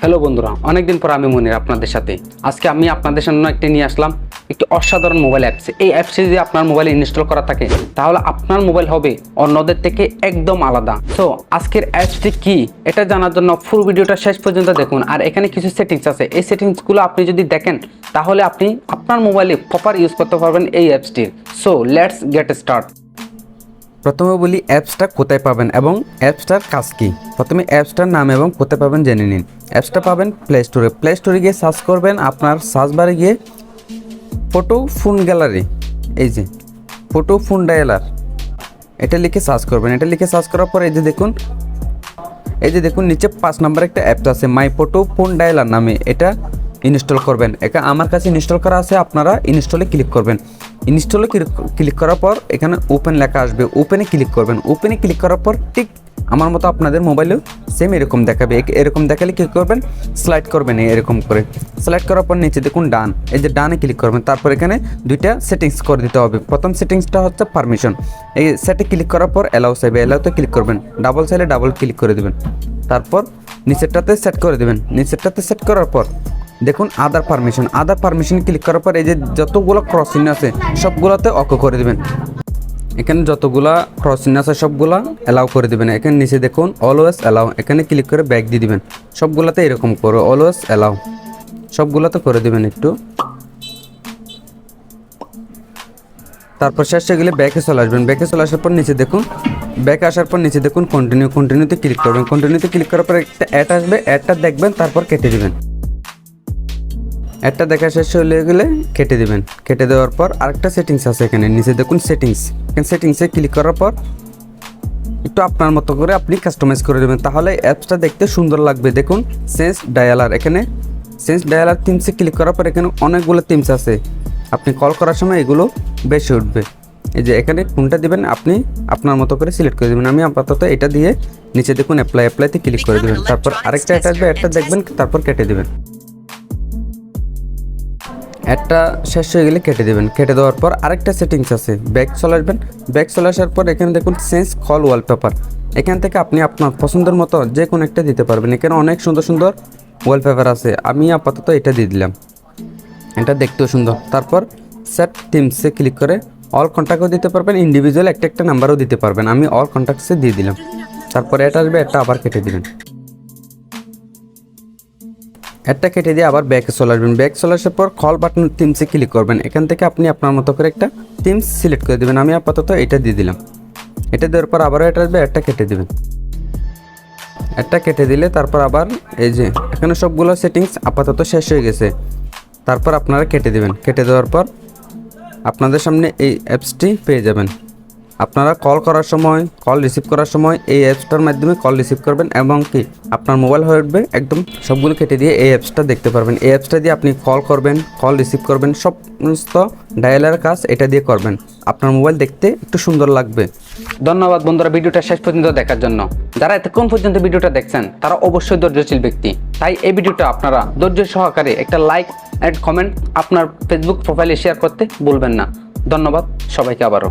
Hello বন্ধুরা, অনেকদিন পর আমি মনির আপনাদের সাথে। আজকে আমি আপনাদের সামনে একটি নিয়ে আসলাম, একটি অসাধারণ মোবাইল অ্যাপস এই অ্যাপসটি যদি আপনার মোবাইলে ইনস্টল করা থাকে, তাহলে আপনার মোবাইল হবে অন্যদের থেকে একদম আলাদা। তো আজকের অ্যাপসটি কি, এটা জানার জন্য ফুল ভিডিওটা শেষ পর্যন্ত দেখুন। আর এখানে কিছু সেটিংস আছে। এই সেটিংসগুলো আপনি যদি দেখেন, তাহলে আপনি আপনার মোবাইলে প্রপার ইউজ করতে পারবেন এই অ্যাপসটির সো লেটস গেট স্টার্ট প্রথমে বলি অ্যাপসটা কোথায় পাবেন এবং অ্যাপসটার কাজ কী? প্রথমে অ্যাপসটার নাম এবং কোথায় পাবেন জেনে নিন। অ্যাপসটা পাবেন প্লে স্টোরে প্লে স্টোরে গিয়ে সার্চ করবেন আপনার সার্চ বারে গিয়ে ফটো ফোন গ্যালারি এই যে ফটো ফোন ডায়ালার এটা লিখে সার্চ করবেন। এটা লিখে সার্চ করার পর এই যে দেখুন, এই যে দেখুন, নিচে পাঁচ নাম্বার একটা অ্যাপস আছে মাই ফটো ফোন ডায়ালার নামে। এটা ইনস্টল করবেন। এটা আমার কাছে ইনস্টল করা আছে, আপনারা ইনস্টলে ক্লিক করবেন। ইনস্টলে ক্লিক করার পর এখানে ওপেন লেখা আসবে। ওপেনে ক্লিক করবেন। ওপেনে ক্লিক করার পর ঠিক আমার মতো আপনাদের মোবাইলেও সেম এরকম দেখাবে। এরকম দেখালে কী করবেন? স্লাইড করবেন এরকম করে। স্লাইড করার পর নিচে দেখুন ডান। এই যে ডানে ক্লিক করবেন, তারপর এখানে দুইটা সেটিংস করে দিতে হবে। প্রথম সেটিংসটা হচ্ছে পারমিশন। এই সেটে ক্লিক করার পর অ্যালাউ চাইবে অ্যালাউতে ক্লিক করবেন। ডাবল চাইলে ডাবল ক্লিক করে দেবেন। তারপর নিচেরটাতে সেট করে দেবেন। নিচেরটাতে সেট করার পর দেখুন other permission other permission click করার পর এই যে যতগুলো ক্রসিং আছে, সবগুলোতে অক করে দেবেন। এখানে যতগুলা ক্রসিং আছে, সবগুলা অ্যালাউ করে দিবেন। এখানে নিচে দেখুন অলওয়েজ অ্যালাউ এখানে ক্লিক করে ব্যাক দিয়ে দিবেন। সবগুলাতে এরকম করো অলওয়েজ অ্যালাউ সবগুলাতে করে দিবেন একটু। তারপর শেষে গেলে ব্যাকে চলে আসবেন। ব্যাকে চলে আসার পর নিচে দেখুন ব্যাকে আসার পর নিচে দেখুন কন্টিনিউ কন্টিনিউতে ক্লিক করবেন। কন্টিনিউতে ক্লিক করার পর একটা অ্যাড আসবে অ্যাডটা দেখবেন, তারপর কেটে দিবেন। একটা দেখা শেষ হয়ে গেলে কেটে দেবেন। কেটে দেওয়ার পর আরেকটা সেটিংস আছে এখানে। নিচে দেখুন সেটিংস এখানে সেটিংসে ক্লিক করার পর একটু আপনার মতো করে আপনি কাস্টমাইজ করে দেবেন তাহলে অ্যাপসটা দেখতে সুন্দর লাগবে। দেখুন সেন্স ডায়ালার এখানে। সেন্স ডায়ালার থিমসে ক্লিক করার পর এখানে অনেকগুলো থিমস আছে। আপনি কল করার সময় এগুলো বেশি উঠবে। এই যে এখানে কোনটা দিবেন, আপনি আপনার মতো করে সিলেক্ট করে দেবেন। আমি আপাতত এটা দিয়ে নিচে দেখুন অ্যাপ্লাই অ্যাপ্লাইতে ক্লিক করে দেবেন। তারপর আরেকটা আসবে একটা দেখবেন, তারপর কেটে দেবেন। একটা শেষ হয়ে গেলে কেটে দেবেন। কেটে দেওয়ার পর আরেকটা সেটিংস আছে। ব্যাক চলে আসবেন। ব্যাক চলে আসার পর এখানে দেখুন সেন্স কল ওয়ালপেপার এখান থেকে আপনি আপনার পছন্দের মতো যে কোনো একটা দিতে পারবেন। এখানে অনেক সুন্দর সুন্দর ওয়ালপেপার আছে। আমি আপাতত এটা দিয়ে দিলাম। এটা দেখতেও সুন্দর। তারপর সেট টিমসে ক্লিক করে অল কন্ট্যাক্টও দিতে পারবেন। ইন্ডিভিজুয়াল একটা একটা নাম্বারও দিতে পারবেন। আমি অল কন্ট্যাক্টসে দিয়ে দিলাম। তারপরে এটা আসবে, এটা আবার কেটে দিবেন। একটা কেটে দিয়ে আবার ব্যাকে চলে আসবেন। ব্যাক চলে আসার পর কল বাটন টিমসে ক্লিক করবেন। এখান থেকে আপনি আপনার মতো করে একটা টিমস সিলেক্ট করে দেবেন। আমি আপাতত এটা দিয়ে দিলাম। এটা দেওয়ার পর আবারও এটা আসবে, একটা কেটে দেবেন। একটা কেটে দিলে তারপর আবার এই যে, এখানে সবগুলো সেটিংস আপাতত শেষ হয়ে গেছে। তারপর আপনারা কেটে দেবেন। কেটে দেওয়ার পর আপনাদের সামনে এই অ্যাপসটি পেয়ে যাবেন। আপনারা কল করার সময়, কল রিসিভ করার সময় এই অ্যাপসটার মাধ্যমে কল রিসিভ করবেন এবং কি আপনার মোবাইল হয়ে উঠবে একদম সবগুলো কেটে দিয়ে এই অ্যাপসটা দেখতে পারবেন। এই অ্যাপসটা দিয়ে আপনি কল করবেন, কল রিসিভ করবেন, সমস্ত ডায়ালের কাজ এটা দিয়ে করবেন। আপনার মোবাইল দেখতে একটু সুন্দর লাগবে। ধন্যবাদ বন্ধুরা ভিডিওটা শেষ পর্যন্ত দেখার জন্য। যারা এতক্ষণ পর্যন্ত ভিডিওটা দেখছেন, তারা অবশ্যই ধৈর্যশীল ব্যক্তি। তাই এই ভিডিওটা আপনারা ধৈর্য সহকারে একটা লাইক অ্যান্ড কমেন্ট আপনার ফেসবুক প্রোফাইলে শেয়ার করতে ভুলবেন না। ধন্যবাদ সবাইকে আবারও।